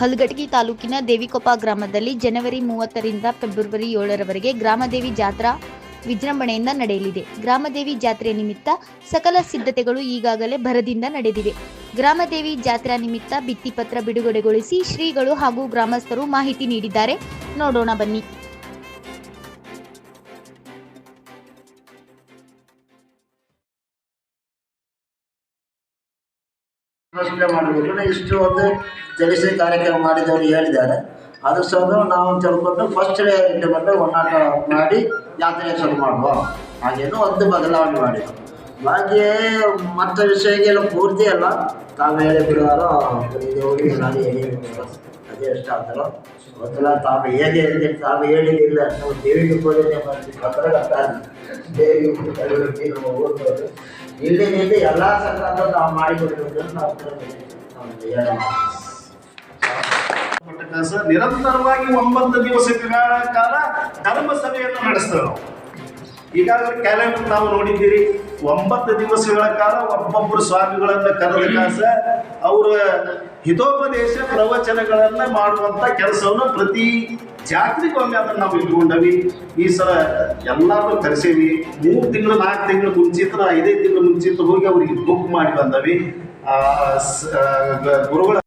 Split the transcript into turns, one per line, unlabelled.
ಕಲ್ಗಟಗಿ ತಾಲೂಕಿನ ದೇವಿಕೊಪ್ಪ ಗ್ರಾಮದಲ್ಲಿ ಜನವರಿ ಮೂವತ್ತರಿಂದ ಫೆಬ್ರವರಿ ಏಳರವರೆಗೆ ಗ್ರಾಮದೇವಿ ಜಾತ್ರಾ ವಿಜೃಂಭಣೆಯಿಂದ ನಡೆಯಲಿದೆ. ಗ್ರಾಮದೇವಿ ಜಾತ್ರೆ ನಿಮಿತ್ತ ಸಕಲ ಸಿದ್ಧತೆಗಳು ಈಗಾಗಲೇ ಭರದಿಂದ ನಡೆದಿವೆ. ಗ್ರಾಮದೇವಿ ಜಾತ್ರಾ ನಿಮಿತ್ತ ಭಿತ್ತಿಪತ್ರ ಬಿಡುಗಡೆಗೊಳಿಸಿ ಶ್ರೀಗಳು ಹಾಗೂ ಗ್ರಾಮಸ್ಥರು ಮಾಹಿತಿ ನೀಡಿದ್ದಾರೆ. ನೋಡೋಣ ಬನ್ನಿ.
ಪ್ರಶ್ನೆ ಮಾಡಬೇಕು ನಾ ಇಷ್ಟು ಒಂದು ಜಲಸೆ ಕಾರ್ಯಕ್ರಮ ಮಾಡಿದವರು ಹೇಳಿದ್ದಾರೆ ಅದು ಸಹ ನಾವು ತಿಳ್ಕೊಂಡು ಫಸ್ಟ್ ಡೇ ಬಂದು ಒನ್ನಾಟ ಮಾಡಿ ಯಾತ್ರೆ ಶುರು ಮಾಡುವ ಹಾಗೇನು ಒಂದು ಬದಲಾವಣೆ ಮಾಡಿದ್ರು ಬಾಕಿ ಮತ್ತ ವಿಷಯಗೆಲ್ಲ ಪೂರ್ತಿ ಅಲ್ಲ. ತಾವು ಹೇಳಿ ಬಿಡುವಾರೋ ಹೋಗಿ ನಾನು ಹೇಳಿ. ಅದೇ ಇಷ್ಟ ಆಗ್ತಾರೋ ಗೊತ್ತಿಲ್ಲ, ತಾವು ಹೇಗೆ ಹೇಳಿ ತಾವು ಹೇಳಿದಿಲ್ಲ ನಾವು ದೇವಿಗೆ ಪತ್ರಗಟ್ಟ ದೇವಿಗೆ ನಾವು ಊರಿನವರು. ಇಲ್ಲಿ ನಿಂತು ಎಲ್ಲ ಸಂಕ್ರಾಂತ ನಾವು ಮಾಡಿಕೊಡ್ಬೇಕು ನಾವು
ಕೆಲಸ ನಿರಂತರವಾಗಿ ಒಂಬತ್ತು ದಿವಸಗಳ ಕಾಲ ಧರ್ಮ ಸಭೆಯನ್ನು ನಡೆಸ್ತೇವೆ ನಾವು. ಈಗಾಗಲೇ ಕ್ಯಾಲೆಂಡರ್ ನಾವು ನೋಡಿದ್ದೀರಿ. ಒಂಬತ್ತು ದಿವಸಗಳ ಕಾಲ ಒಬ್ಬೊಬ್ಬರು ಸ್ವಾಮಿಗಳನ್ನ ಕರೆದ ಕಾಸ ಅವರ ಹಿತೋಪದೇಶ ಪ್ರವಚನಗಳನ್ನ ಮಾಡುವಂತ ಕೆಲಸವನ್ನು ಪ್ರತಿ ಜಾತ್ರೆಗೊಮ್ಮೆ ಅದನ್ನು ನಾವು ಇಟ್ಕೊಂಡವಿ. ಈ ಸಲ ಎಲ್ಲಾರು ಕರೆಸೇವಿ. ಮೂರು ತಿಂಗಳು, ನಾಲ್ಕು ತಿಂಗಳು ಮುಂಚಿತ ಐದೈದು ತಿಂಗಳು ಮುಂಚಿತ ಹೋಗಿ ಅವ್ರಿಗೆ ಬುಕ್ ಮಾಡಿ ಬಂದವಿ. ಗುರುಗಳ